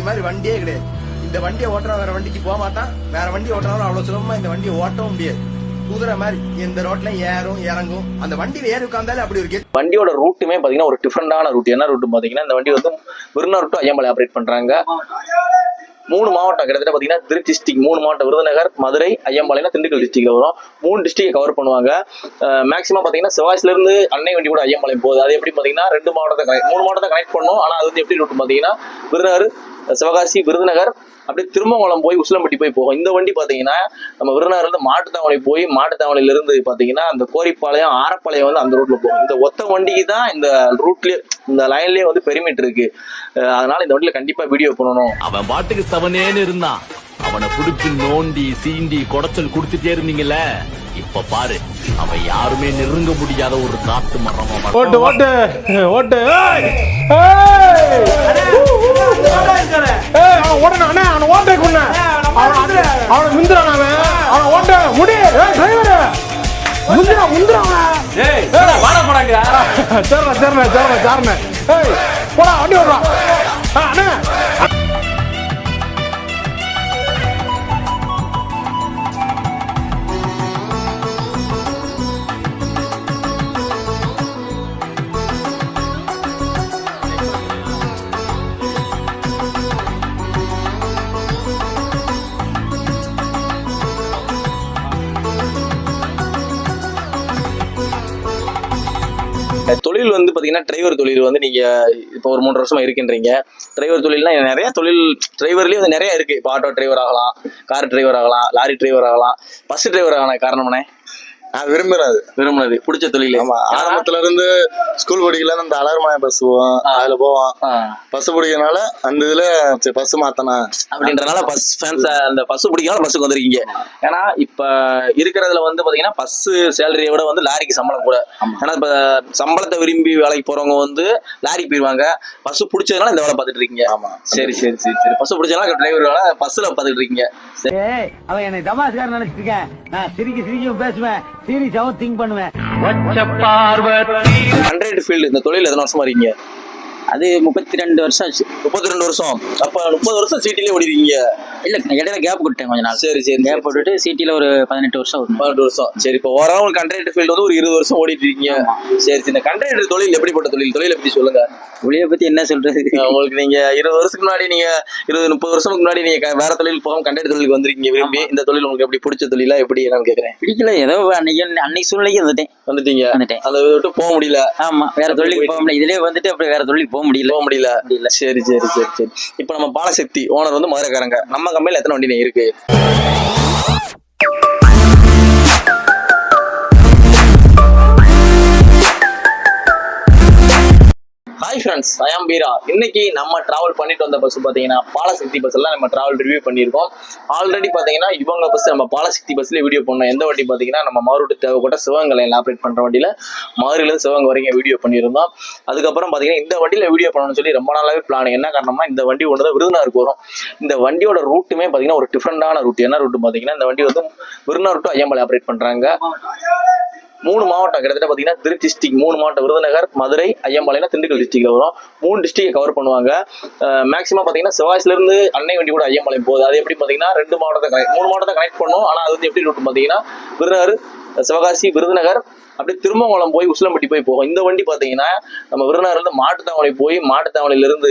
இது மாதிரி வண்டியே கிடையாது. இந்த வண்டியை ஓட்டுறவன் வேற வண்டிக்கு போக மாட்டான். வேற வண்டி ஓட்டுறவன் அவ்வளவு சுலபமா இந்த வண்டியை ஓட்டவும் முடியாது. குதிரை மாதிரி இந்த ரோட்ல ஏறும் இறங்கும். அந்த வண்டியில ஏறி உட்கார்ந்தாலே அப்படி ஒரு வண்டியோட ரூட்டுமே பாத்தீங்கன்னா ஒரு டிஃப்ரெண்டான ரூட் என்ன ரூட் பாத்தீங்கன்னா இந்த வண்டி வந்து விருதுநகர் டு ஐயம்பலை ஆப்ரேட் பண்றாங்க. மூணு மாவட்டம் கிட்டத்தட்ட பாத்தீங்கன்னா திருச்சி டிஸ்ட்ரிக் மூணு மாவட்டம் விருதுநகர் மதுரை ஐயம்பாளையம் திண்டுக்கல் டிஸ்ட்ரிக்ட்ல வரும். மூணு டிஸ்ட்ரிக்ட் கவர் பண்ணுவாங்க. மேக்ஸிமம் பாத்தீங்கன்னா செவ்வாய்ஸ்ல இருந்து அன்னை வண்டி கூட ஐயம்பாளையம் போகுது. அது எப்படி பாத்தீங்கன்னா ரெண்டு மாவட்டத்தை மூணு மாவட்டத்தை கனெக்ட் பண்ணும். ஆனா அது வந்து எப்படி ரூட் பாத்தீங்கன்னா விருதுநகர் சிவகாசி விருதுநகர் அப்படியே திருமங்கலம் போய் உசிலம்பட்டி போய் போகும். இந்த வண்டி பார்த்தீங்கன்னா நம்ம விருதுநகர்ல இருந்து மாட்டுத்தாவணி போய் மாட்டுத்தாவணில பார்த்தீங்கன்னா அந்த கோரிப்பாளையம் ஆரப்பாளையம் வந்து அந்த ரூட்ல போகும். இந்த ஒத்த வண்டிக்கு தான் இந்த ரூட்லயே இந்த லைன்லயே வந்து பெருமிட் இருக்கு. அதனால இந்த வண்டியில கண்டிப்பா வீடியோ பண்ணணும். அவன் பாட்டுக்கு செவனேன்னு இருந்தான். அவனை புடிச்சு நோண்டி சீண்டி குடைச்சல் கொடுத்துட்டே இருந்தீங்கல்ல இப்ப பாரு அவன் யாருமே நெருங்க முடியாத ஒரு காட்டு மரமா. ஓட்டு ஓட்டு ஓட்டு ஏய்! ஏய்! ஏய், அவன் ஓட்டை கொண்ணே. அவனை அவனை முந்துறான் அவன். அவனை ஓட்ட முடி. ஏய், driver. முந்துறா, முந்துறா அவனை. ஏய், சரிண்ணே, சரிண்ணே, சரிண்ணே, சரிண்ணே. ஏய், போடா, வண்டி ஓடுறா. ஆ, அண்ணே. பார்த்தீங்கன்னா டிரைவர் தொழில் வந்து நீங்கள் இப்போ ஒரு மூன்று வருஷமாக இருக்கின்றீங்க. டிரைவர் தொழில்னா நிறைய தொழில் டிரைவர்லேயும் வந்து நிறைய இருக்குது இப்போ ஆட்டோ டிரைவர் ஆகலாம் கார் டிரைவர் ஆகலாம் லாரி டிரைவர் ஆகலாம் பஸ் டிரைவர் ஆகலாம் காரணம்னே? நான் விரும்புறது விரும்புனது பிடிச்ச தொழில். ஆமா ஆரம்பத்துல இருந்து ஸ்கூல் படிக்கல அந்த அலர்மலை பஸ் போவோம் அதுல போவோம். பஸ் பிடிக்கனால அந்த இதுல சரி பஸ் மாத்தனா. அப்படின்றனால பஸ் ஃபேன்ஸ் அந்த பஸ் பிடிக்காம பஸ்ஸுக்கு வந்திருக்கீங்க. ஏன்னா இப்ப இருக்கிறதுல வந்து பாத்தீங்கன்னா பஸ் சேலரியை விட வந்து லாரிக்கு சம்பளம் கூட. ஏன்னா இப்ப சம்பளத்தை விரும்பி வேலைக்கு போறவங்க வந்து லாரிக்கு போயிருவாங்க. பஸ் பிடிச்சதுனால இந்த வேலை பார்த்துட்டு இருக்கீங்க. ஆமா. சரி சரி சரி சரி. பஸ் பிடிச்சதுனால டிரைவர் வேலை பஸ்ல பார்த்துட்டு இருக்கீங்க. அவன் என்னை தமாஸ்காரன் நினைச்சிட்டு இருக்கேன். நான் சிரிக்க சிரிக்க பேசுவேன். சீரியஸாவும் திங்க் பண்ணுவேன். ஹண்ட்ரட் ஃபீல்டு இந்த தொழில் எத்தனை வருஷமா இருக்கீங்க? அது முப்பத்தி ரெண்டு வருஷம் ஆச்சு. முப்பத்தி ரெண்டு வருஷம். அப்ப முப்பது வருஷம் சிட்டிலே ஓடிருக்கீங்க. இல்ல இடையில கேப் கொடுத்தேன் கொஞ்ச நாள். சரி சரி கேப் போட்டுட்டு சிட்டில ஒரு பதினெட்டு வருஷம் பதினெட்டு வருஷம். சரி இப்போ ஓவரால் உங்களுக்கு கண்ட்ராக்டர் ஃபீல்டு வந்து ஒரு இருபது வருஷம் ஓடிட்டு இருக்கீங்க. சரி சரி. இந்த கண்ட்ராக்டர் தொழில் எப்படிப்பட்ட தொழில்? தொழிலை பத்தி சொல்லுங்க. ஒளிய பத்தி என்ன சொல்றது? உங்களுக்கு நீங்க இருபது வருஷத்துக்கு முன்னாடி நீங்க இருபது முப்பது வருஷத்துக்கு முன்னாடி நீங்க வேற தொழில் போகாம கண்டக்டர் தொழிலுக்கு வந்திருக்கீங்க விரும்பி. இந்த தொழில் உங்களுக்கு எப்படி பிடிச்ச தொழிலா எப்படி என்னன்னு கேக்குறேன். பிடிக்கல. ஏதோ அன்னைக்கு அன்னைக்கு சூழ்நிலைக்கு வந்துட்டேன். வந்துட்டீங்க. வந்துட்டேன். அதை விட்டு போக முடியல. ஆமா. வேற தொழிலுக்கு போக முடியல. இதுலயே வந்துட்டு அப்படி வேற தொழிலுக்கு போக முடியல. போக முடியல. சரி சரி சரி சரி. இப்போ நம்ம பாலசக்தி ஓனர் வந்து மதுரைக்காரங்க நம்ம கம்பெனில எத்தனை வண்டி இருக்கு? ஹாய் ஃப்ரெண்ட்ஸ் ஐயாம் பீரா இன்னைக்கு நம்ம டிராவல் பண்ணிட்டு வந்த பஸ் பார்த்தீங்கன்னா பாலசக்தி பஸ் எல்லாம் நம்ம டிராவல் ரிவ்யூ பண்ணியிருக்கோம். ஆல்ரெடி பார்த்தீங்கன்னா இவங்க பஸ் நம்ம பாலசக்தி பஸ்ல வீடியோ பண்ணோம் எந்த வண்டி பார்த்தீங்கன்னா நம்ம மாறுட்டு தேவைப்பட்ட சிவகங்கை ஆப்ரேட் பண்ற வண்டியில மதுரையிலேருந்து சிவகங்கை வரைக்கும் வீடியோ பண்ணியிருந்தோம். அதுக்கப்புறம் பார்த்தீங்கன்னா இந்த வண்டியில வீடியோ பண்ணணும்னு சொல்லி ரொம்ப நாளாவே பிளான் என்ன காரணமா இந்த வண்டி ஒன்று தான் விருதுநகருக்கு வரும். இந்த வண்டியோட ரூட்டுமே பார்த்தீங்கன்னா ஒரு டிஃப்ரெண்டான ரூட் என்ன ரூட் பார்த்தீங்கன்னா இந்த வண்டி வந்து விருதுநகர் டு ஐயம்பாளையம் ஆப்ரேட் பண்றாங்க. மூணு மாவட்டம் கிட்டத்தட்ட பார்த்தீங்கன்னா திருச்சி டிஸ்ட்ரிக் மூணு மாவட்டம் விருதுநகர் மதுரை ஐயம்பாளையம் திண்டுக்கல் டிஸ்ட்ரிக்ட்ல வரும். மூணு டிஸ்ட்ரிக்ட் கவர் பண்ணுவாங்க. மேக்ஸிமம் பார்த்தீங்கன்னா செவ்வாய்ஸ்ல இருந்து அன்னை வண்டி கூட ஐயம்பாளையம் போகுது. அது எப்படி பார்த்தீங்கன்னா ரெண்டு மாவட்டத்தை கனெக்ட் மூணு மாவட்டத்தை கனெக்ட் பண்ணும். ஆனால் அது வந்து எப்படி ரூட் பார்த்தீங்கன்னா விருதுநகர் சிவகாசி விருதுநகர் அப்படியே திருமங்கலம் போய் உசிலம்பட்டி போய் போகும். இந்த வண்டி பார்த்தீங்கன்னா நம்ம விருதுநகர்லேருந்து மாட்டுத்தாவணி போய் மாட்டுத்தாவணில இருந்து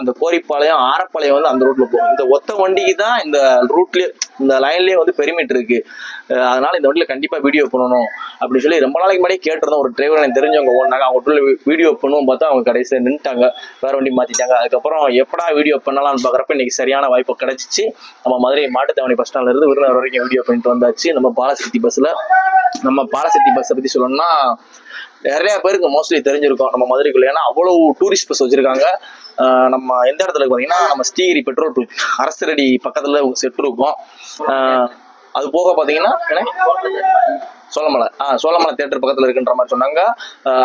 அந்த கோரிப்பாளையம் ஆரப்பாளையம் வந்து அந்த ரூட்ல போகும். இந்த ஒத்த வண்டிக்கு தான் இந்த ரூட்லேயே இந்த லைன்லேயே வந்து பெருமிட் இருக்கு. அதனால இந்த வண்டியில் கண்டிப்பாக வீடியோ பண்ணணும் அப்படின்னு சொல்லி ரொம்ப நாளைக்கு முன்னாடி கேட்டிருந்தோம். ஒரு டிரைவர் எனக்கு தெரிஞ்சவங்க ஓடினாங்க. அவங்க வீடியோ பண்ணுவோம் பார்த்தா அவங்க கடைசியில் நின்ட்டாங்க வேற வண்டி மாற்றிட்டாங்க அதுக்கப்புறம் எப்படா வீடியோ பண்ணலாம்னு பார்க்குறப்ப இன்னைக்கு சரியான வாய்ப்பு கிடைச்சிச்சு. நம்ம மதுரை மாட்டுத்தாவணி பஸ் ஸ்டாண்ட்லேருந்து விருதுநகர் வரைக்கும் வீடியோ பண்ணிட்டு வந்தாச்சு. நம்ம பாலசக்தி பஸ்ஸில் நம்ம பாலசக்தி பஸ்ஸை பத்தி சொல்லணும்னா நிறைய பேருக்கு மோஸ்ட்லி தெரிஞ்சிருக்கும் நம்ம மதுரைக்குள்ள. ஏன்னா அவ்வளவு டூரிஸ்ட் பஸ் வச்சிருக்காங்க. நம்ம எந்த இடத்துல இருக்கு பாத்தீங்கன்னா நம்ம ஸ்ரீகிரி பெட்ரோல் பங்க் அரசரடி பக்கத்துல செட் இருக்கும். அது போக பாத்தீங்கன்னா சோழமலை. ஆ சோழமலை தேட்டர் பக்கத்தில் இருக்குன்ற மாதிரி சொன்னாங்க.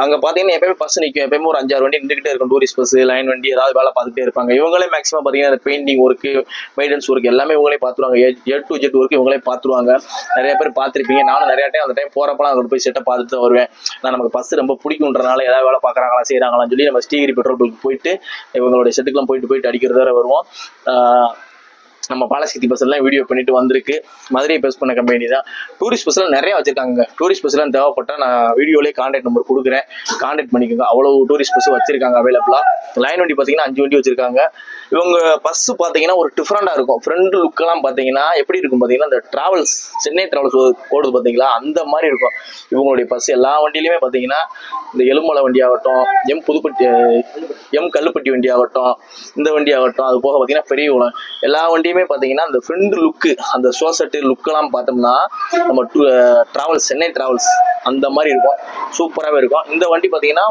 அங்கே பார்த்தீங்கன்னா எப்பயுமே பஸ் நிற்கும் எப்பயுமே ஒரு அஞ்சாறு வண்டி நின்றுக்கிட்டே இருக்கும். டூரிஸ்ட் பஸ் லைன் வண்டி ஏதாவது வேலை பார்த்துட்டே இருப்பாங்க. இவங்களே மேக்ஸிமம் பாத்தீங்கன்னா பெயிண்டிங் ஒர்க்கு மெயின்டெனன்ஸ் ஒர்க் எல்லாமே இவங்களே பார்த்துருவாங்க. ஏ டு ஜெட் ஒர்க் இவங்களே பார்த்துருவாங்க. நிறைய பேர் பார்த்துருப்பீங்க. நானும் நிறைய டைம் அந்த டைம் போகிறப்பலாம் அங்கே போய் செட்டை பார்த்துட்டு தான் வருவேன். நான் நமக்கு பஸ் ரொம்ப பிடிக்குன்றனால ஏதாவது வேலை பார்க்குறாங்களா செய்கிறாங்களான்னு சொல்லி நம்ம ஸ்ரீகிரி பெட்ரோல் பங்க் போயிட்டு இவங்களுடைய செட்டுக்கெல்லாம் போயிட்டு போயிட்டு அடிக்கிறது வருவோம். நம்ம பாலசக்தி பஸ் எல்லாம் வீடியோ பண்ணிட்டு வந்திருக்கு. மதுரை பேஸ் பண்ண கம்பெனி தான். டூரிஸ்ட் பஸ்லாம் நிறைய வச்சிருக்காங்க டூரிஸ்ட் பஸ்லாம் தேவைப்பட்டா நான் வீடியோலேயே கான்டாக்ட் நம்பர் கொடுக்குறேன். கான்டாக்ட் பண்ணிக்கோங்க. அவ்வளோ டூரிஸ்ட் பஸ் வச்சிருக்காங்க அவைலபிளா லைன் வண்டி பார்த்தீங்கன்னா அஞ்சு வண்டி வச்சிருக்காங்க. இவங்க பஸ் பார்த்தீங்கன்னா ஒரு டிஃப்ரெண்டாக இருக்கும். ஃப்ரண்ட் லுக்கெல்லாம் பார்த்தீங்கன்னா எப்படி இருக்கும் பார்த்தீங்கன்னா இந்த ட்ராவல்ஸ் சென்னை ட்ராவல்ஸ் ஓடுது பார்த்தீங்களா அந்த மாதிரி இருக்கும். இவங்களுடைய பஸ் எல்லா வண்டியிலையுமே பார்த்தீங்கன்னா இந்த எலுமலை வண்டி ஆகட்டும் எம் புதுப்பட்டி எம் கல்லுப்பட்டி வண்டி ஆகட்டும் இந்த வண்டி ஆகட்டும் அது போக பார்த்தீங்கன்னா பெரிய குளம் எல்லா வண்டியுமே பார்த்தீங்கன்னா அந்த ஃப்ரெண்டு லுக்கு அந்த சோசட்டு லுக்கெல்லாம் பார்த்தோம்னா நம்ம டூ ட்ராவல்ஸ் சென்னை ட்ராவல்ஸ் அந்த மாதிரி இருக்கும். சூப்பராகவே இருக்கும். இந்த வண்டி பார்த்தீங்கன்னா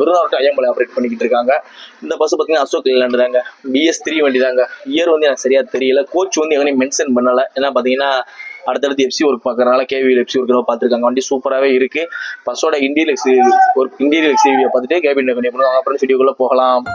விருதாவட்டம் ஐயம்பலை ஆப்ரேட் பண்ணிக்கிட்டு இருக்காங்க. இந்த பஸ் பார்த்தீங்கன்னா அசோக் லேண்ட் பிஎஸ் த்ரீ வண்டி தாங்க இயர் வந்து எனக்கு சரியாக தெரியல. கோச் வந்து எங்கேயும் மென்ஷன் பண்ணலை. ஏன்னா பார்த்தீங்கன்னா அடுத்தடுத்து எஃப்சி ஒர்க் பார்க்குறனால கேவி எஃப்சி ஒர்க்கில் பார்த்துருக்காங்க வண்டி சூப்பராகவே இருக்குது பஸ்ஸோட இன்டீரியல் எக்ஸி ஒர்க் இன்டீரியல் எக்ஸிவியை பார்த்துட்டு கேபின் பண்ணி பண்ணுவாங்க அப்புறம் வீடியோக்குள்ளே போகலாம்.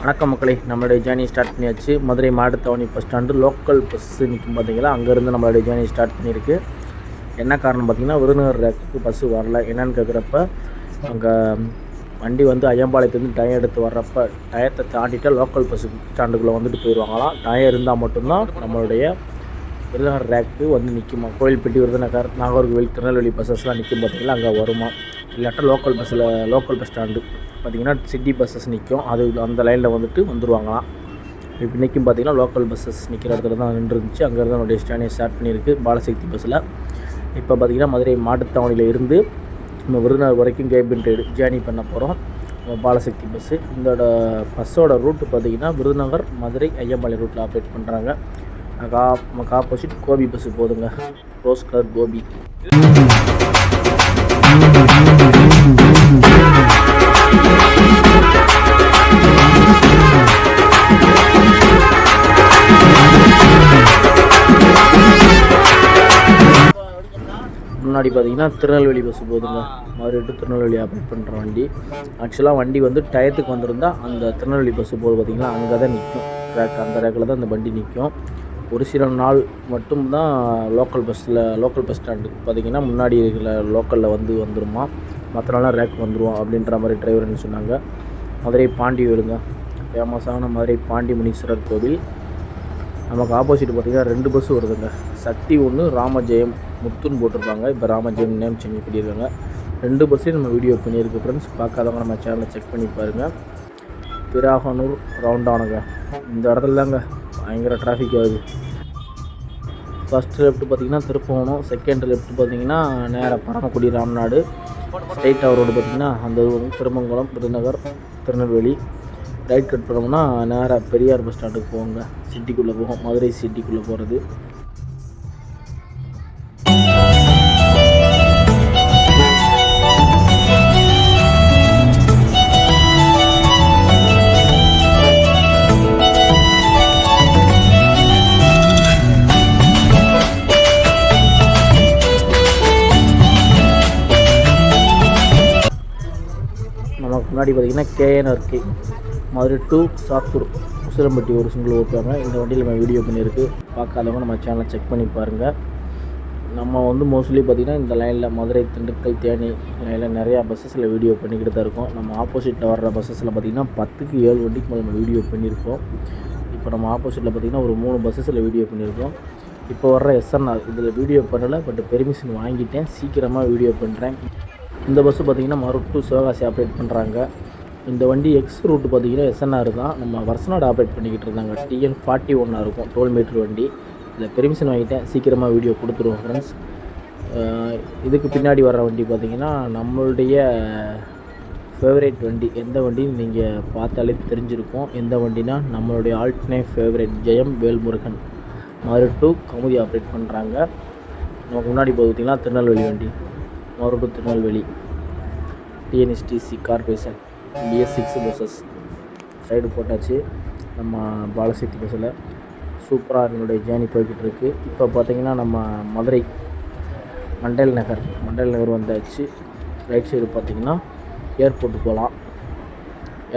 வணக்கம் மக்களே நம்மளுடைய ஜேர்னி ஸ்டார்ட் பண்ணியாச்சு. Madurai Mattuthavani bus stand local bus நிற்கும் பார்த்தீங்களா அங்கேருந்து நம்மளுடைய ஜேர்னி ஸ்டார்ட் பண்ணியிருக்கு. என்ன காரணம் பார்த்தீங்கன்னா விருதுநகர் ரேக்குக்கு பஸ்ஸு வரல. என்னன்னு கேட்குறப்ப அங்கே வண்டி வந்து ஐயம்பாளையத்துலேருந்து டயம் எடுத்து வர்றப்ப டயத்தை தாண்டிட்டா லோக்கல் பஸ் ஸ்டாண்டுக்குள்ளே வந்துட்டு போயிடுவாங்களாம் டயம் இருந்தால் மட்டும்தான் நம்மளுடைய விருதுநகர் ரேக்கு வந்து நிற்குமா கோயில்பட்டி விருதுநகர் நாகர்கோவில் திருநெல்வேலி பஸ்ஸஸ்லாம் நிற்கும் பார்த்தீங்களா அங்கே வருமா? இல்லாட்டா லோக்கல் பஸ்ஸில் லோக்கல் பஸ் ஸ்டாண்டு பார்த்திங்கன்னா சிட்டி பஸ்ஸஸ் நிற்கும் அது அந்த லைனில் வந்துட்டு வந்துருவாங்களாம். இப்போ நிற்கும் பார்த்தீங்கன்னா லோக்கல் பஸ்ஸஸ் நிற்கிற இடத்துல தான் நின்று இருந்துச்சு அங்கேருந்து நம்மளுடைய ஸ்டாண்டை ஸ்டார்ட் பண்ணியிருக்கு. பாலசக்தி பஸ்ஸில் இப்போ பார்த்தீங்கன்னா மதுரை மாட்டுத்தாவணியில் இருந்து நம்ம விருதுநகர் வரைக்கும் கேபின் ரைடு ஜேர்னி பண்ண போகிறோம் பாலசக்தி பஸ்ஸு இதோட பஸ்ஸோட ரூட்டு பார்த்தீங்கன்னா விருதுநகர் மதுரை ஐயம்பாளையம் ரூட்டில் ஆப்ரேட் பண்ணுறாங்க கா நமக்கு ஆப்போசிட் கோபி பஸ்ஸு போதுங்க. Rose colour Gopi. முன்னாடி பார்த்தீங்கன்னா திருநெல்வேலி பஸ் போகுதுங்க மதுரை டு திருநெல்வேலி ஆப்ரேட் பண்ணுற வண்டி. ஆக்சுவலாக வண்டி வந்து டயத்துக்கு வந்திருந்தா அந்த திருநெல்வேலி பஸ் போகுது பார்த்தீங்களா? அங்கே தான் நிற்கும் ரேக் அந்த ரேக்கில் தான் அந்த வண்டி நிற்கும் ஒரு சில நாள் மட்டும்தான் லோக்கல் பஸ்ஸில் லோக்கல் பஸ் ஸ்டாண்டு பார்த்தீங்கன்னா முன்னாடி இருக்கிற லோக்கலில் வந்து வந்துருமா? மற்ற நாள்லாம் ரேக் வந்துருவோம் அப்படின்ற மாதிரி டிரைவர்னு சொன்னாங்க? மதுரை பாண்டி வீடுங்க ஃபேமஸான மதுரை பாண்டி முனீஸ்வரர் கோவில். நமக்கு ஆப்போசிட் பார்த்திங்கன்னா ரெண்டு பஸ் வருதுங்க. சக்தி ஒன்று ராமஜெயம் முத்துன்னு போட்டிருப்பாங்க இப்போ ராமஜெயம் நேம் சேஞ்ச் பண்ணியிருக்காங்க. ரெண்டு பஸ்ஸையும் நம்ம வீடியோ பண்ணியிருக்கு ஃப்ரெண்ட்ஸ் பார்க்காதவங்க நம்ம சேனலை செக் பண்ணி பாருங்கள் பிராகனூர் ரவுண்டானுங்க இந்த இடத்துல தாங்க பயங்கர டிராஃபிக் ஆகுது. ஃபஸ்ட்டு லெஃப்ட் பார்த்தீங்கன்னா திருப்பவனம் செகண்ட் லெஃப்ட் பார்த்தீங்கன்னா நேராக பரமக்குடி ராம்நாடு. ஸ்ட்ரைட்டாக ரோடு பார்த்திங்கன்னா அந்த திருமங்கலம் விருதுநகர் திருநெல்வேலி. ரைட் கட் பண்ணோம்னா நேராக பெரியார் பஸ் ஸ்டாண்டுக்கு போவாங்க சிட்டிக்குள்ளே போகும். மதுரை சிட்டிக்குள்ளே போகிறது நமக்கு முன்னாடி பார்த்தீங்கன்னா கேஎன்ஆர்கே மதுரை டு சாத்தூர். உசிலம்பட்டி ஒரு சிங்கிள் ஓட்டுவாங்க இந்த வண்டியில் நம்ம வீடியோ பண்ணியிருக்கு. பார்க்காதவங்க நம்ம சேனலை செக் பண்ணி பாருங்கள் நம்ம வந்து மோஸ்ட்லி பார்த்திங்கன்னா இந்த லைனில் மதுரை திண்டுக்கல் தேனி லைனில் நிறையா பஸ்ஸஸில் வீடியோ பண்ணிக்கிட்டு தான் இருக்கோம். நம்ம ஆப்போசிட்டில் வர்ற பஸ்ஸஸில் பார்த்திங்கன்னா பத்துக்கு ஏழு வண்டிக்கு மேலே நம்ம வீடியோ பண்ணியிருக்கோம். இப்போ நம்ம ஆப்போசிட்டில் பார்த்திங்கன்னா ஒரு மூணு பஸ்ஸஸில் வீடியோ பண்ணியிருக்கோம். இப்போ வர்ற எஸ்என்ஆர் இதில் வீடியோ பண்ணலை பட் பெர்மிஷன் வாங்கிட்டேன். சீக்கிரமாக வீடியோ பண்ணுறேன் இந்த பஸ்ஸு பார்த்திங்கன்னா மறு டூ சிவகாசி ஆப்ரேட் பண்ணுறாங்க இந்த வண்டி எக்ஸ் ரூட் பார்த்திங்கன்னா எஸ்என்ஆர் தான். நம்ம வருஷநாடு ஆப்ரேட் பண்ணிக்கிட்டு இருந்தாங்க. டிஎன் ஃபார்ட்டி ஒன்னாக இருக்கும். டோல் மீட்ரு வண்டி. இதில் பெர்மிஷன் வாங்கிட்டேன். சீக்கிரமாக வீடியோ கொடுத்துருவோம் ஃப்ரெண்ட்ஸ் இதுக்கு பின்னாடி வர்ற வண்டி பார்த்திங்கன்னா நம்மளுடைய ஃபேவரேட் வண்டி. எந்த வண்டின்னு நீங்கள் பார்த்தாலே தெரிஞ்சிருக்கும். எந்த வண்டினா நம்மளுடைய ஆல்டர்னே ஃபேவரேட் ஜெயம் வேல்முருகன். மறு டூ கமுதி ஆப்ரேட் பண்ணுறாங்க நமக்கு முன்னாடி போய் பார்த்திங்கன்னா திருநெல்வேலி வண்டி. மறு to Tirunelveli. TNSTC corporation BS six buses side போட்டாச்சு. நம்ம பாலசக்தி பஸ்ஸில் சூப்பராக என்னுடைய ஜேர்னி போய்கிட்டு இருக்குது இப்போ பார்த்தீங்கன்னா நம்ம மதுரை மண்டல் நகர் மண்டல் நகர் வந்தாச்சு. ரைட் சைடு பார்த்தீங்கன்னா ஏர்போர்ட்டு போகலாம்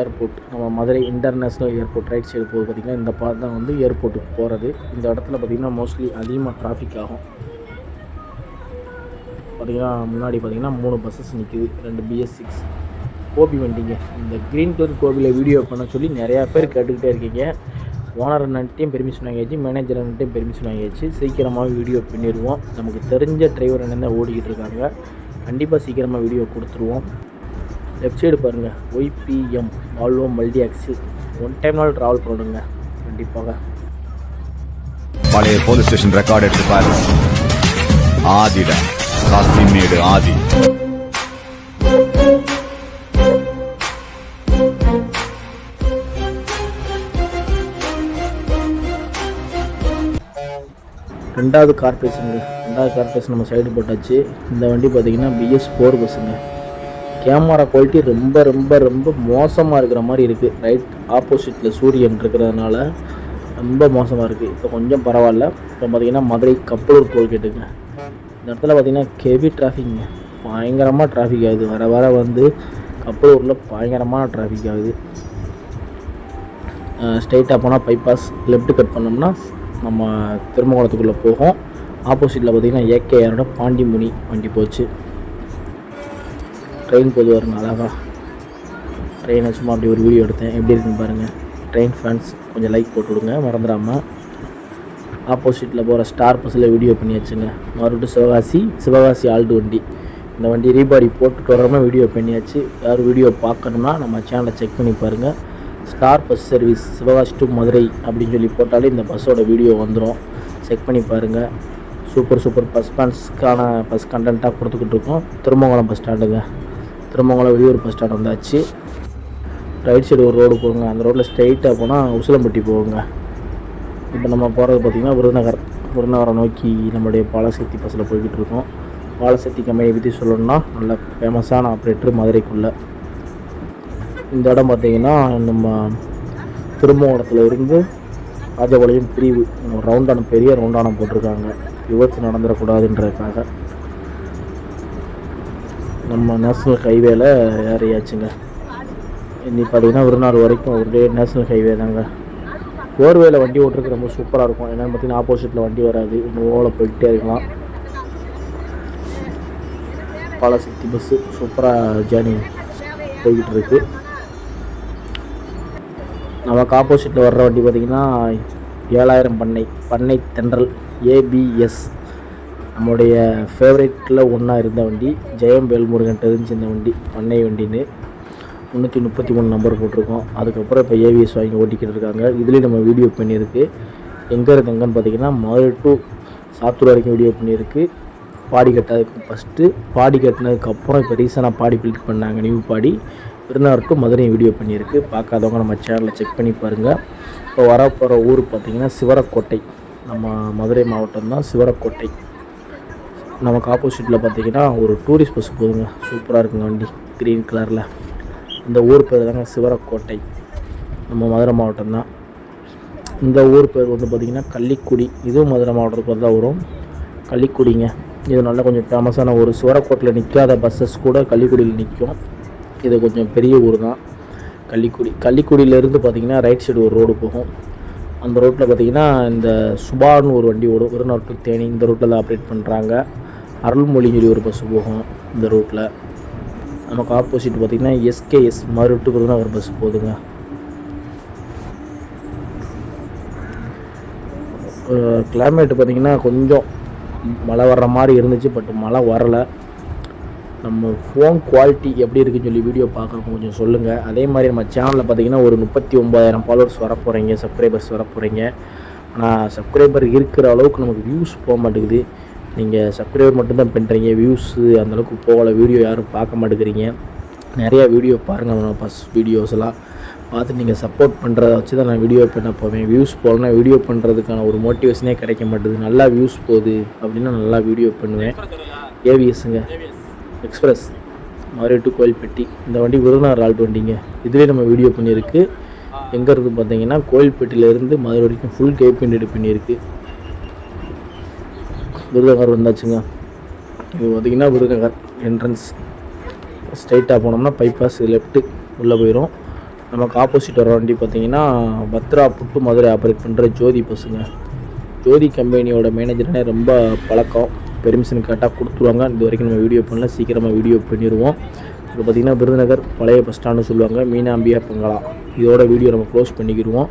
ஏர்போர்ட் நம்ம Madurai international airport right side போகுது பார்த்திங்கன்னா இந்த பார்ட் தான் வந்து ஏர்போர்ட்டுக்கு போகிறது இந்த இடத்துல பார்த்திங்கன்னா மோஸ்ட்லி அதிகமாக டிராஃபிக் ஆகும். பார்த்திங்கன்னா முன்னாடி பார்த்திங்கன்னா மூணு பஸ்ஸஸ் நிற்கிது ரெண்டு பிஎஸ் சிக்ஸ் கோபி வண்டிங்க. இந்த க்ரீன் கலர் கோபியில் வீடியோ பண்ண சொல்லி நிறையா பேர் கேட்டுக்கிட்டே இருக்கீங்க. ஓனர் அண்ணன்ட்டையும் பெர்மிஷன் வாங்கியாச்சு மேனேஜர் அண்ணன்ட்டையும் பெர்மிஷன் வாங்கியாச்சு. சீக்கிரமாக வீடியோ பண்ணிடுவோம். நமக்கு தெரிஞ்ச டிரைவர் அண்ணன் ஓடிக்கிட்டு இருக்காங்க. கண்டிப்பாக சீக்கிரமாக வீடியோ கொடுத்துருவோம். லெஃப்ட் சைடு பாருங்கள் YBM Volvo multi axle one டைம்னாலும் travel பண்ணுங்க கண்டிப்பாக. பழைய போலீஸ் ஸ்டேஷன் ரெக்கார்ட் எடுத்து பாரு ஆதிட காசிமேடு ஆதி. ரெண்டாவது கார்பரேஷனுங்க ரெண்டாவது கார்பரேஷன் நம்ம சைடு போட்டாச்சு. இந்த வண்டி பார்த்தீங்கன்னா பிஎஸ் ஃபோர் பஸ்ஸுங்க. கேமரா குவாலிட்டி ரொம்ப ரொம்ப ரொம்ப மோசமாக இருக்கிற மாதிரி இருக்குது ரைட் ஆப்போசிட்டில் சூரியன் இருக்கிறதுனால ரொம்ப மோசமாக இருக்குது இப்போ கொஞ்சம் பரவாயில்ல. இப்போ பார்த்திங்கன்னா மதுரை கப்பலூர் டோல்கேட்டுங்க இந்த இடத்துல பார்த்திங்கன்னா ஹெவி டிராஃபிக்ங்க பயங்கரமாக டிராஃபிக் ஆகுது. வர வர வந்து கப்பலூரில் பயங்கரமான டிராஃபிக் ஆகுது. ஸ்ட்ரைட்டாக போனால் பைபாஸ் லெஃப்ட் கட் பண்ணோம்னா நம்ம திருமங்கலத்துக்குள்ளே போகும். ஆப்போசிட்டில் பார்த்தீங்கன்னா ஏகேஆரோட பாண்டிமுனி வண்டி போச்சு. ட்ரெயின் போது வருங்க அழகா. ட்ரெயினை சும்மா அப்படி ஒரு வீடியோ எடுத்தேன். எப்படி இருக்குன்னு பாருங்கள் ட்ரெயின் ஃபேன்ஸ் கொஞ்சம் லைக் போட்டு விடுங்க. மறந்துடாமல் ஆப்போசிட்டில் போகிற ஸ்டார் பஸ்ஸில் வீடியோ பண்ணி வச்சுங்க. மறுபடியும் சிவகாசி சிவகாசி ஆல்டு வண்டி. இந்த வண்டி ரீபாடி போட்டுட்டு வராமல் வீடியோ பண்ணியாச்சு. யார் வீடியோ பார்க்கணும்னா நம்ம சேனலை செக் பண்ணி பாருங்கள் star bus service Sivakasi to Madurai அப்படின்னு சொல்லி போட்டாலே இந்த பஸ்ஸோட வீடியோ வந்துடும் செக் பண்ணி பாருங்கள் சூப்பர் சூப்பர் பஸ் ஃபேன்ஸ்க்கான பஸ் கண்டென்ட்டாக கொடுத்துக்கிட்டு இருக்கோம். திருமங்கலம் பஸ் ஸ்டாண்டுங்க திருமங்கலம் வெளியூர் பஸ் ஸ்டாண்ட் வந்தாச்சு. ரைட் சைடு ஒரு ரோடு போகுங்க அந்த ரோட்டில் ஸ்ட்ரைட்டாக போனால் உசிலம்பட்டி போகுங்க. இப்போ நம்ம போகிறது பார்த்திங்கன்னா விருதுநகர். விருதுநகரை நோக்கி நம்மளுடைய பாலசக்தி பஸ்ஸில் போய்கிட்டு இருக்கோம். பாலசக்தி கம்பெனியை பற்றி சொல்லணும்னா நல்ல ஃபேமஸான ஆப்ரேட்டர் மதுரைக்குள்ளே. இந்த இடம் பார்த்திங்கன்னா நம்ம திருமங்கலத்தில் இருந்து ராஜபாளையம் பிரிவு ரவுண்டானம் பெரிய ரவுண்டானம் போட்டிருக்காங்க. விபத்து நடந்துடக்கூடாதுன்றதுக்காக. நம்ம நேஷ்னல் ஹைவேல ஏறியாச்சுங்க. இன்னி பார்த்தீங்கன்னா ஒரு நாள் வரைக்கும் ஒரே நேஷ்னல் ஹைவே தாங்க. ஃபோர்வேல வண்டி ஓட்டுறதுக்கு ரொம்ப சூப்பராக இருக்கும். என்னென்னு பார்த்தீங்கன்னா ஆப்போசிட்டில் வண்டி வராது. இன்னும் ஓவில் போயிட்டே இருக்கலாம். பாலசக்தி பஸ்ஸு சூப்பராக ஜேர்னி போய்கிட்டு இருக்குது நமக்கு ஆப்போசிட்டில் வர்ற வண்டி பார்த்திங்கன்னா ஏழாயிரம் பண்ணை பண்ணை தென்றல் ஏபிஎஸ் நம்மளுடைய ஃபேவரேட்டில் ஒன்றா இருந்த வண்டி ஜெயம் வேல்முருகன் தெரிஞ்சு இந்த வண்டி பண்ணை வண்டின்னு. முந்நூற்றி முப்பத்தி மூணு நம்பர் போட்டிருக்கோம். அதுக்கப்புறம் இப்போ ஏவிஎஸ் வாங்கி ஓட்டிக்கிட்டு இருக்காங்க. இதுலேயும் நம்ம வீடியோ பண்ணியிருக்கு. எங்கே இருந்து எங்கன்னு பார்த்தீங்கன்னா மதுரை டு சாத்தூர் வரைக்கும் வீடியோ பண்ணியிருக்கு. பாடி கட்டாதுக்கு ஃபஸ்ட்டு பாடி கட்டினதுக்கப்புறம் இப்போ ரீசனாக பாடி பில்ட் பண்ணாங்க நியூ பாடி. பெருநாருக்கும் மதுரையும் வீடியோ பண்ணியிருக்கு. பார்க்காதவங்க நம்ம சேனலில் செக் பண்ணி பாருங்கள் இப்போ வரப்போகிற ஊர் பார்த்திங்கன்னா சிவரக்கோட்டை. நம்ம மதுரை மாவட்டம் தான் சிவரக்கோட்டை. நமக்கு ஆப்போசிட்டில் பார்த்தீங்கன்னா ஒரு டூரிஸ்ட் பஸ் போதுங்க. சூப்பராக இருக்குங்க வண்டி. க்ரீன் கலரில் இந்த ஊர் பேர் தாங்க சிவரக்கோட்டை. நம்ம மதுரை மாவட்டம் தான். இந்த ஊர் பேர் வந்து பார்த்திங்கன்னா கள்ளிக்குடி. இதுவும் மதுரை மாவட்டத்துக்கு தான் வரும். கள்ளிக்குடிங்க. இது நல்லா கொஞ்சம் ஃபேமஸான ஒரு சிவரக்கோட்டையில் நிற்காத பஸ்ஸஸ் கூட கள்ளிக்குடியில் நிற்கும் இது கொஞ்சம் பெரிய ஊர் தான். கள்ளிக்குடி. கள்ளிக்குடியிலேருந்து பார்த்திங்கன்னா ரைட் சைடு ஒரு ரோடு போகும். அந்த ரோட்டில் பார்த்தீங்கன்னா இந்த சுபான்னு ஒரு வண்டி ஓடும். ஒரு டு தேனி இந்த ரூட்டில் தான் ஆப்ரேட் பண்ணுறாங்க அருள்மொழின்னு சொல்லி ஒரு பஸ் போகும் இந்த ரூட்டில் நமக்கு ஆப்போசிட் பார்த்திங்கன்னா எஸ்கேஎஸ் மறுட்டுக்கு தான் ஒரு பஸ் போகுதுங்க. கிளைமேட் பார்த்திங்கன்னா கொஞ்சம் மழை வர்ற மாதிரி இருந்துச்சு பட் மழை வரலை. நம்ம ஃபோன் குவாலிட்டி எப்படி இருக்குன்னு சொல்லி வீடியோ பார்க்குறப்ப கொஞ்சம் சொல்லுங்கள் அதே மாதிரி நம்ம சேனலில் பார்த்தீங்கன்னா ஒரு முப்பத்தி ஒம்பதாயிரம் ஃபாலோவர்ஸ் வர போகிறீங்க சப்ஸ்கிரைபர்ஸ் வர போகிறீங்க ஆனால் சப்ஸ்கிரைபர் இருக்கிற அளவுக்கு நமக்கு வியூஸ் போக மாட்டேங்குது. நீங்கள் சப்ஸ்கிரைபர் மட்டும்தான் பண்ணுறீங்க வியூஸு அந்தளவுக்கு போகலை. வீடியோ யாரும் பார்க்க மாட்டேங்கிறீங்க. நிறையா வீடியோ பாருங்கள் ஃபஸ்ட் வீடியோஸ் எல்லாம் பார்த்து நீங்கள் சப்போர்ட் பண்ணுறத வச்சு தான் நான் வீடியோ பண்ண போவேன். வியூஸ் போகலன்னா வீடியோ பண்ணுறதுக்கான ஒரு மோட்டிவேஷனே கிடைக்க மாட்டேது. நல்லா வியூஸ் போகுது அப்படின்னா நல்லா வீடியோ பண்ணுவேன். ஏவிஎஸ்ங்க எக்ஸ்பிரஸ் மாரி டு கோயில்பட்டி இந்த வண்டி விருதுநகர் ஆல்ட் வண்டிங்க. இதுவே நம்ம வீடியோ பண்ணியிருக்கு. எங்கே இருந்து பார்த்தீங்கன்னா கோயில்பட்டியிலேருந்து மதுரை வரைக்கும் ஃபுல் கேப் பெயிண்ட் பண்ணியிருக்கு. விருதுநகர் வந்தாச்சுங்க. இது பார்த்திங்கன்னா விருதுநகர் என்ட்ரன்ஸ் ஸ்ட்ரைட்டாக போனோம்னா பைபாஸ் லெஃப்ட்டு உள்ளே போயிடும் நமக்கு ஆப்போசிட் வர வண்டி பார்த்தீங்கன்னா பத்ரா புட்டு மதுரை ஆப்ரேட் பண்ணுற ஜோதி பஸ்ஸுங்க. ஜோதி கம்பெனியோட மேனேஜர்னே ரொம்ப பழக்கம். பெர்மிஷன் கேட்டால் கொடுத்துருவாங்க. இது வரைக்கும் நம்ம வீடியோ பண்ணல. சீக்கிரமாக வீடியோ பண்ணிடுவோம் இப்போ பார்த்திங்கன்னா விருதுநகர் பழைய பஸ் ஸ்டாண்டு சொல்லுவாங்க. மீனாம்பியா பங்களா. இதோட வீடியோ நம்ம க்ளோஸ் பண்ணிக்கிடுவோம்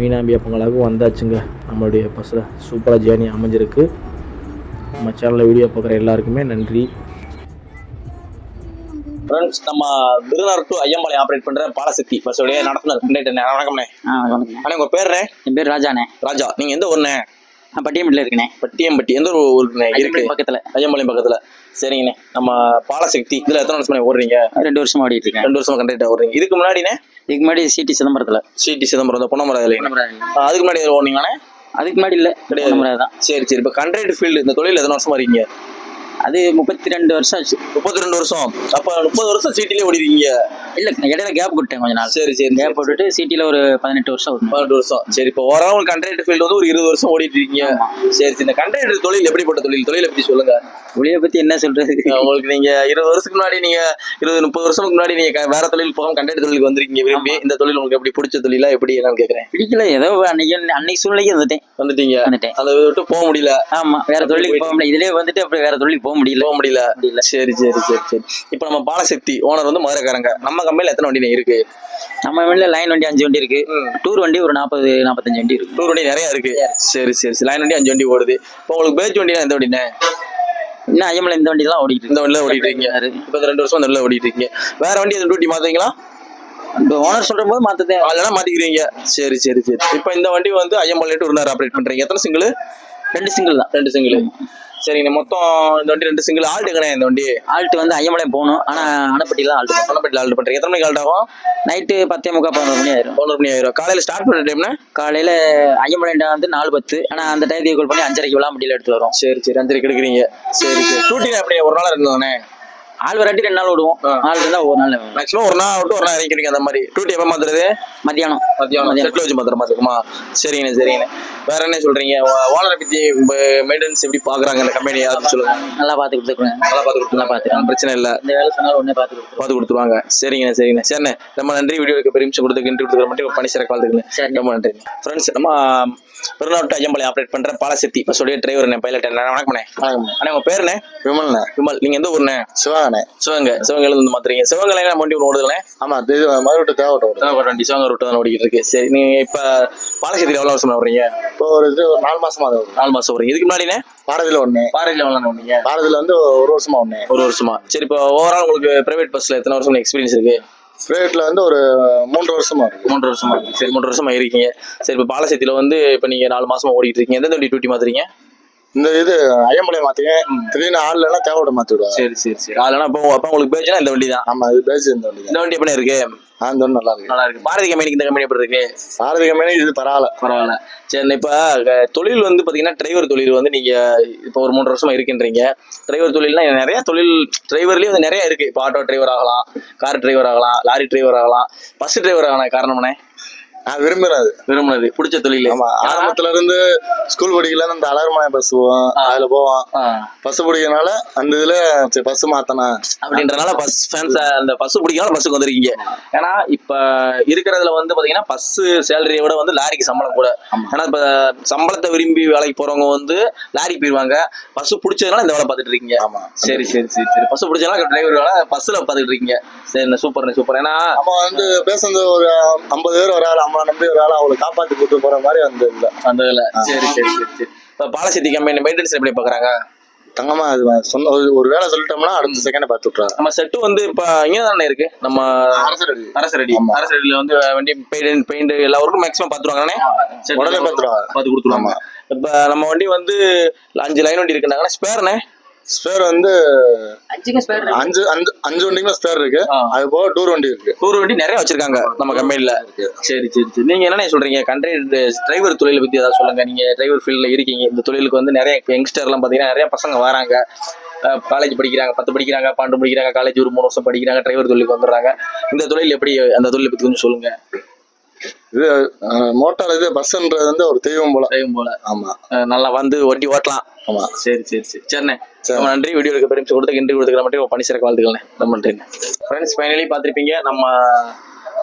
மீனாம்பியா பங்களாவுக்கு வந்தாச்சுங்க. நம்மளுடைய பஸ்ஸில் சூப்பராக ஜேர்னி அமைஞ்சிருக்கு. நம்ம சேனலில் வீடியோ பார்க்குற எல்லாருக்குமே நன்றி. ஃப்ரெண்ட்ஸ் நம்ம விருதுநகர் டு ஐயம்பாளையம் ஆப்ரேட் பண்ற பாலசக்தி பஸ்ஸோடைய நடத்துனர். வணக்கம்ண்ணே. வணக்கம் அண்ணா உங்க பேருண்ணே என் பேர் ராஜாண்ணே. ராஜா. நீங்க எந்த ஊர்ண்ணே? நான் பட்டியம்பட்டில் இருக்கேனே. பட்டியம்பட்டி எந்த ஒரு ஊருக்குண்ணே இருக்கு பக்கத்துல. ஐயம்பாளையம் பக்கத்துல. சரிங்கண்ணே. நம்ம பாலசக்தி இதுல எத்தனை வருஷம் ஓடுறீங்க? ரெண்டு வருஷமா ஓடிட்டு இருக்கேன். ரெண்டு வருஷமா கண்டக்டர் ஓடுறீங்க. இதுக்கு முன்னாடிண்ணே? இதுக்கு முன்னாடி சிடி சிதம்பரத்துல. சிடி சிதம்பரம் பொன்னமரம் அதுக்கு முன்னாடி எதுவும் ஓடுனீங்களாண்ணே? அதுக்கு முன்னாடி இல்ல. கிடையாது. தான். சரி சரி. இப்போ கண்ட்ராக்ட் ஃபீல்டு இந்த தொழில் எத்தனை வருஷமா இருக்கீங்க? அது முப்பத்தி ரெண்டு வருஷம் ஆச்சு. முப்பத்தி ரெண்டு வருஷம். அப்ப முப்பது வருஷம் சிட்டிலே ஓடிருக்கீங்க. இல்ல இடையில கேப் விட்டேன் கொஞ்ச நாள். சரி சரி கேப் விட்டுட்டு சிட்டில ஒரு பதினெட்டு வருஷம் பதினெட்டு வருஷம். சரி இப்போ ஓவரால் கண்ட்ராக்ட் ஃபீல்டு வந்து ஒரு இருபது வருஷம் ஓடிட்டு இருக்கீங்க. சரி சரி. இந்த கண்ட்ராக்ட் தொழில் எப்படிப்பட்ட தொழில்? தொழிலை பத்தி சொல்லுங்க. ஒளியை பத்தி என்ன சொல்றது? உங்களுக்கு நீங்க இருபது வருஷத்துக்கு முன்னாடி நீங்க இருபது முப்பது வருஷத்துக்கு முன்னாடி நீங்க வேற தொழில் போகாம கண்டக்ட் தொழிலுக்கு வந்திருக்கீங்க விரும்பி. இந்த தொழில் உங்களுக்கு எப்படி பிடிச்ச தொழிலா எப்படி என்னன்னு கேக்குறேன். பிடிக்கல. ஏதோ அன்னைக்கு அன்னைக்கு சூழ்நிலைக்கு வந்துட்டேன். வந்துட்டீங்க. வந்துட்டேன். அதை விட்டு போக முடியல. ஆமா. வேற தொழிலுக்கு போக முடியல. இதுலயே வந்துட்டு அப்படி வேற தொழிலுக்கு போக முடியல. போக முடியல. சரி சரி சரி சரி. இப்போ நம்ம பாலசக்தி ஓனர் வந்து மதுரைக்காரங்க நம்ம கம்பெனில எத்தனை வண்டி இருக்கு? நம்ம வண்டியில லைன் வண்டி அஞ்சு வண்டி இருக்கு. டூர் வண்டி ஒரு நாற்பது நாற்பத்தஞ்சு வண்டி இருக்கு. டூர் வண்டி நிறைய இருக்கு. சரி சரி சரி. லைன் வண்டி அஞ்சு வண்டி ஓடுது. இப்போ உங்களுக்கு பேஜ் வண்டினா எந்த வண்டினே இன்னும் ஐயமலை இந்த வண்டி தான் ஓடிட்டு இந்த வண்டியில ஓடிட்டு இருக்கீங்க. இப்போ ரெண்டு வருஷம் இந்த வண்டியில ஓடிட்டு இருக்கீங்க. வேற வண்டி எதுவும் டியூட்டி மாத்துவீங்களா இந்த ஓனர் சொல்ற போது மாத்ததே அதெல்லாம் மாத்திக்கிறீங்க. சரி சரி சரி. இப்போ இந்த வண்டி வந்து ஐஎம்எல் டு ஒரு ஆப்ரேட் பண்றீங்க. எத்தனை சிங்கிள் ரெண்டு சிங்கிள் தான். ரெண்டு சிங்கிள் சரிங்க மொத்தம் இந்த வண்டி ரெண்டு சிங்கிள் ஆல்ட் எங்கண்ணே இந்த வண்டி. ஆல்ட் வந்து ஐயமலையம் போகணும். ஆனா அணப்பட்டிலாம் ஆல்ட் பணப்பட்டியில் ஆல்ட் பண்றீங்க. எத்தனை மணிக்கு ஆல்ட் ஆகும்? நைட்டு பத்தே முக்கா பதினொரு மணி ஆயிரும். பதினோரு மணி ஆயிரும். காலையில ஸ்டார்ட் பண்ற டைம்னா காலையில ஐயமலையம் வந்து நாலு பத்து. ஆனா அந்த டயத்துக்கு கால் பண்ணி அஞ்சரைக்கு விளாம்பட்டியில எடுத்து வரும் சரி சரி. அஞ்சரைக்கு எடுக்கிறீங்க. சரி சரி. டூட்டினா எப்படி ஒரு நாள் இருந்தானே ஆள் வராட்டி ரெண்டு நாள் விடுவோம். ஆள் இருந்தா ஒரு நாள் மேக்ஸிமம் ஒரு நாள் விட்டு ஒரு நாள் இறக்கிறீங்க அந்த மாதிரி. டூட்டி எப்போ மாத்துறது? மத்தியானம். மத்தியானம். செட்டில் வச்சு மாத்திர மாத்திரமா சரிங்கண்ணே சரிங்கண்ணே. வேற என்ன சொல்றீங்க? ஓனரை பத்தி மெயின்டெனன்ஸ் எப்படி பாக்குறாங்க இந்த கம்பெனி அது சொல்லுங்க. நல்லா பாத்து கொடுத்துருக்கேன் நல்லா பார்த்து கொடுத்துருங்க பார்த்துக்கலாம். பிரச்சனை இல்லை. இந்த வேலை சொன்னாலும் உடனே பாத்து கொடுத்துருவோம் பார்த்து கொடுத்துருவாங்க. சரிங்கண்ணே சரிங்கண்ணே. சரிண்ணே ரொம்ப நன்றி. வீடியோக்கு பெருமிஷம் கொடுத்து இன்ட்ரி கொடுக்குற மட்டும் பணி சிறக்க. ரொம்ப நன்றி. ஃப்ரெண்ட்ஸ் நம்ம பெருநாட்டு ஐயம்பாளையம் ஆப்ரேட் பண்ற பாலசக்தி. பஸ்ஸோடைய டிரைவர் என்ன பைலட் என்ன வணக்கம்ண்ணே. அண்ணே உங்க பேருண்ணே விமல்ண்ணே விமல் நீங்க எந்த ஊர்ண்ணே? சிவாங்கண்ணே சிவகங்கை சிவகங்கையில இருந்து மாத்துறீங்க. சிவகங்கையில என்ன வண்டி ஒன்று ஓடுதுண்ணே ஆமா இது மறுபடியும் தேவைப்பட்ட ஒரு தேவைப்பட்ட வண்டி சிவகங்கை ரூட்டு தான் ஓடிக்கிட்டு இருக்கு. சரி நீங்க இப்ப பாலசக்தியில் எவ்வளவு வருஷம் வர்றீங்க இப்போ ஒரு இது ஒரு நாலு மாசமா அது நாலு மாசம் வரீங்க இதுக்கு முன்னாடிண்ணே? பாரதியில ஒண்ணு. பாறையில் எவ்வளோ வந்தீங்க பாரதியில வந்து ஒரு வருஷமா ஒண்ணு. ஒரு வருஷமா. சரி இப்போ ஓவரால் உங்களுக்கு பிரைவேட் பஸ்ல எத்தனை வருஷம் எக்ஸ்பீரியன்ஸ் இருக்கு? பிரைவேட்ல வந்து ஒரு மூன்று வருஷமா இருக்கு. மூன்று வருஷமா சரி மூன்று வருஷமா இருக்கீங்க. சரி இப்போ பாலசக்தியில வந்து இப்போ நீங்க நாலு மாசமா ஓடிட்டு இருக்கீங்க. எந்த வண்டி டியூட்டி மாத்துறீங்க? இந்த இது ஐயம்பாளையம் மாத்திங்க. திடீர்னு ஆள் இல்லைன்னா தேவையோட மாத்தி விடுவாங்க சரி சரி சரி. அதெல்லாம் அப்போ அப்போ உங்களுக்கு பேஜ்னா இந்த வண்டி தான் ஆமா இது பேசி இந்த வண்டி இந்த வண்டி எப்படி இருக்கு? ஆ இந்த வண்டி நல்லா இருக்கு நல்லா இருக்கு பாரதி கம்பெனிக்கு இந்த கம்பெனி எப்படி இருக்கு? பாரதி கம்பெனி இது பரவாயில்ல. பரவாயில்ல. சரி இப்போ தொழில் வந்து பார்த்தீங்கன்னா டிரைவர் தொழில் வந்து நீங்கள் இப்போ ஒரு மூன்று வருஷமா இருக்கின்றீங்க. டிரைவர் தொழில்னா நிறைய தொழில் டிரைவர்லேயும் வந்து நிறைய இருக்கு. இப்போ ஆட்டோ டிரைவர் ஆகலாம் கார் டிரைவர் ஆகலாம் லாரி டிரைவர் ஆகலாம் பஸ் டிரைவர் ஆகலாம் காரணம்னே நான் விரும்புறேன் அது. விரும்புனது பிடிச்ச தொழில். ஆமா ஆரம்பத்துல இருந்து ஸ்கூல் படிக்கல இந்த அலர்மலை பஸ் போவோம் அதுல போவோம். பஸ் பிடிக்கிறனால அந்த இதுல பஸ் மாத்தணும் அப்படின்றனால பஸ் ஃபேன்ஸ் அந்த பஸ் பிடிக்காம பஸ்ஸுக்கு வந்திருக்கீங்க. ஏன்னா இப்ப இருக்கிறதுல வந்து பாத்தீங்கன்னா பஸ் சேலரியை விட வந்து லாரிக்கு சம்பளம் கூட. ஏன்னா இப்ப சம்பளத்தை விரும்பி வேலைக்கு போறவங்க வந்து லாரி போயிருவாங்க. பஸ் பிடிச்சதுனால இந்த வேலை பார்த்துட்டு இருக்கீங்க. ஆமா. சரி சரி சரி சரி. பஸ் பிடிச்சதுனால டிரைவர் வேலை பஸ்ல பார்த்துட்டு இருக்கீங்க. சரி சூப்பர் சூப்பர் ஏன்னா நம்ம வந்து பேசுறது ஒரு ஐம்பது பேர் ஒரு ஆள் ஐம்பது நம்பி ஒரு ஆள் அவளை காப்பாத்தி கூட்டு போற மாதிரி அந்த இல்ல. அந்த இதுல சரி சரி சரி சரி. இப்ப பாலசக்தி கம்பெனி மெயின்டெனன்ஸ் எப்படி பாக்குறாங்க? தங்கமா அது சொன்ன ஒரு- ஒரு வேலை சொல்லிட்டோம்னா அடுத்த செகண்ட் பார்த்து விட்டுறாங்க. நம்ம செட்டு வந்து இப்ப இங்க தானே இருக்கு. நம்ம அரசரடி அரசரடி. அரசரடியில வந்து வண்டி பெயிண்ட் பெயிண்ட் எல்லா ஒர்க்கும் மேக்ஸிமம் பாத்துருவாங்கண்ணே சரி, உடனே பாத்துருவாங்க. பாத்து கொடுத்துருவாங்க. இப்ப நம்ம வண்டி வந்து அஞ்சு லைன் வண்டி இருக்குனாங்கன்னா ஸ்பேர்ண்ணே ஸ்பேர் வந்து அஞ்சு அஞ்சு அஞ்சு வண்டிக்குமே ஸ்பேர் இருக்கு. அது போக டூர் வண்டி இருக்கு. டூர் வண்டி நிறைய வச்சிருக்காங்க நம்ம கம்பெனில. சரி சரி சரி. நீங்க என்ன சொல்றீங்க? கண்ட்ரி டிரைவர் தொழிலை பத்தி ஏதாவது சொல்லுங்க. நீங்க டிரைவர் ஃபீல்ட்ல இருக்கீங்க. இந்த தொழிலுக்கு வந்து நிறைய யங்ஸ்டர் எல்லாம் பாத்தீங்கன்னா நிறைய பசங்க வராங்க. காலேஜ் படிக்கிறாங்க பத்து படிக்கிறாங்க பன்னெண்டு படிக்கிறாங்க காலேஜ் ஒரு மூணு வருஷம் படிக்கிறாங்க டிரைவர் தொழிலுக்கு வந்துடுறாங்க. இந்த தொழில் எப்படி அந்த தொழிலை பத்தி கொஞ்சம் சொல்லுங்க. இது மோட்டார் இது பஸ்ன்றது வந்து ஒரு தெய்வம் போல. டிரைவர் போல. ஆமா. நல்லா வந்து வண்டி ஓட்டலாம். ஆமா. சரி சரி சரி. சரிண்ணே சரி. ரொம்ப நன்றி. வீடியோ எடுக்க பெருமிச்சு கொடுத்து இன்டர்வியூ கொடுத்துக்கிற மட்டும் பணி சிறக்க வாழ்த்துக்கள்ண்ணே. ரொம்ப நன்றி ஃப்ரெண்ட்ஸ் ஃபைனலி பார்த்துருப்பீங்க. நம்ம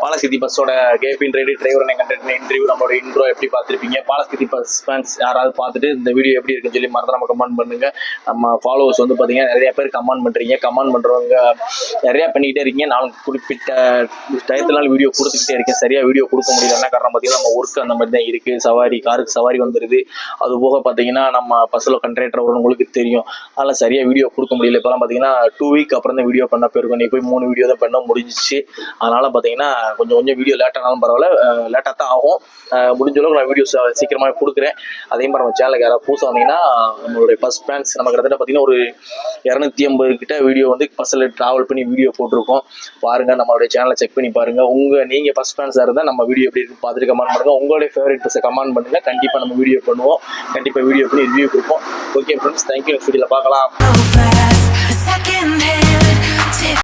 Balasiddhi பஸ்ஸோட cabin ready driver conductor interview நம்மளோட இன்ட்ரோ எப்படி பார்த்துருப்பீங்க? பாலசிதி பஸ் ஃபேன்ஸ் யாராவது பார்த்துட்டு இந்த வீடியோ எப்படி இருக்குன்னு சொல்லி மறந்து நம்ம கமெண்ட் பண்ணுங்க. நம்ம ஃபாலோவர்ஸ் வந்து பார்த்தீங்கன்னா நிறைய பேர் கமெண்ட் பண்ணுறீங்க கமெண்ட் பண்ணுறவங்க நிறைய பண்ணிக்கிட்டே இருக்கீங்க. நான் குறிப்பிட்ட டயத்தினால வீடியோ கொடுத்துக்கிட்டே இருக்கேன். சரியாக வீடியோ கொடுக்க முடியல. என்ன காரணம் பார்த்தீங்கன்னா நம்ம ஒர்க் அந்த மாதிரி தான் இருக்குது சவாரி காருக்கு சவாரி வந்துருது. அது போக பார்த்தீங்கன்னா நம்ம பஸ்ஸில் கண்ட்ரேட்டர் வரும் உங்களுக்கு தெரியும். அதெல்லாம் சரியாக வீடியோ கொடுக்க முடியல. இப்போலாம் பார்த்தீங்கன்னா டூ வீக் அப்புறம் தான் வீடியோ பண்ண போயிருக்கோம். நீ போய் மூணு வீடியோ தான் பண்ண முடிஞ்சிச்சு. அதனால் பார்த்தீங்கன்னா கொஞ்சம் கொஞ்சம் வீடியோ லேட் ஆனாலும் பரவாயில்ல. லேட்டாக தான் ஆகும். முடிஞ்ச அளவுக்கு நான் வீடியோஸ் சீக்கிரமாக கொடுக்குறேன். அதே மாதிரி நம்ம சேனலுக்கு யாராவது புதுசாக வந்தீங்கன்னா நம்மளுடைய பஸ் பிளான்ஸ் நம்ம கிட்டத்தட்ட பார்த்தீங்கன்னா ஒரு இரநூத்தி ஐம்பது கிட்ட வீடியோ வந்து பஸ்ஸில் ட்ராவல் பண்ணி வீடியோ போட்டிருக்கோம். பாருங்கள் நம்மளுடைய சேனலை செக் பண்ணி பாருங்கள் உங்கள் நீங்கள் பஸ் பிளான்ஸாக இருந்தால் நம்ம வீடியோ எப்படி இருக்கு பார்த்துட்டு கமெண்ட் பண்ணுங்கள் உங்களுடைய ஃபேவரட் பஸ்ஸை கமெண்ட் பண்ணுங்கள் கண்டிப்பாக நம்ம வீடியோ பண்ணுவோம். கண்டிப்பாக வீடியோ பண்ணி ரிவ்யூ கொடுப்போம். ஓகே ஃப்ரெண்ட்ஸ் தேங்க்யூ நெக்ஸ்ட் வீடியோவில் பார்க்கலாம்.